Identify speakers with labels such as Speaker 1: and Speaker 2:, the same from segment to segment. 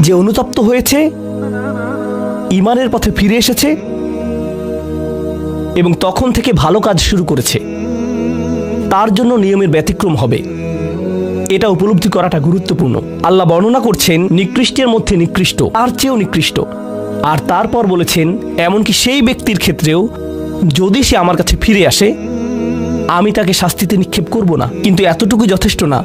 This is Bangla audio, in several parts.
Speaker 1: যে অনুতপ্ত হয়েছে ইমানের পথে ফিরে এসেছে এবং তখন থেকে ভালো কাজ শুরু করেছে। তার জন্য নিয়মের ব্যতিক্রম হবে। এটা উপলব্ধি করাটা গুরুত্বপূর্ণ। আল্লাহ বর্ণনা করছেন, নিকৃষ্টের মধ্যে নিকৃষ্ট, তার চেয়েও নিকৃষ্ট। আর তারপর বলেছেন, এমনকি সেই ব্যক্তির ক্ষেত্রেও যদি সে আমার কাছে ফিরে আসে, আমি তাকে শাস্তিতে নিক্ষেপ করব না। কিন্তু এতটুকু যথেষ্ট না।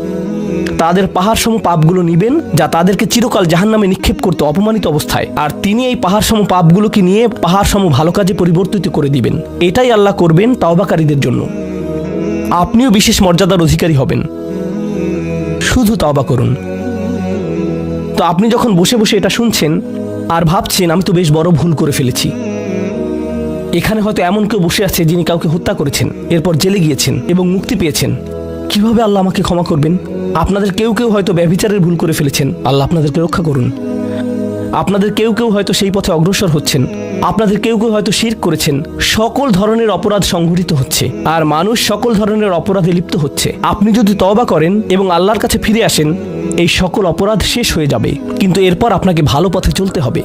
Speaker 1: তাদের পাহাড় সম পাপগুলো নিবেন, যা তাদেরকে চিরকাল জাহান্নামে নিক্ষেপ করতে অপমানিত অবস্থায়। আর তিনি এই পাহাড় সম পাপগুলোকে নিয়ে পাহাড় সম ভালো কাজে পরিবর্তিত করে দিবেন। এটাই আল্লাহ করবেন তাওবাকারীদের জন্য। আপনিও বিশেষ মর্যাদার অধিকারী হবেন। শুধু তাওবা করুন। তো আপনি যখন বসে বসে এটা শুনছেন আর ভাবছেন, আমি তো বেশ বড় ভুল করে ফেলেছি। এখানে হয়তো এমন কেউ বসে আছে যিনি কাউকে হত্যা করেছেন, এরপর জেলে গিয়েছেন এবং মুক্তি পেয়েছেন। কীভাবে আল্লাহ আমাকে ক্ষমা করবেন? আপনাদের কেউ কেউ হয়তো ব্যভিচারের ভুল করে ফেলেছেন। আল্লাহ আপনাদেরকে রক্ষা করুন। আপনাদের কেউ কেউ হয়তো সেই পথে অগ্রসর হচ্ছেন। আপনাদের কেউ কেউ হয়তো শির করেছেন। সকল ধরনের অপরাধ সংঘটিত হচ্ছে। আর মানুষ সকল ধরনের অপরাধে লিপ্ত হচ্ছে। আপনি যদি তওবা করেন এবং আল্লাহর কাছে ফিরে আসেন, এই সকল অপরাধ শেষ হয়ে যাবে। কিন্তু এরপর আপনাকে ভালো পথে চলতে হবে।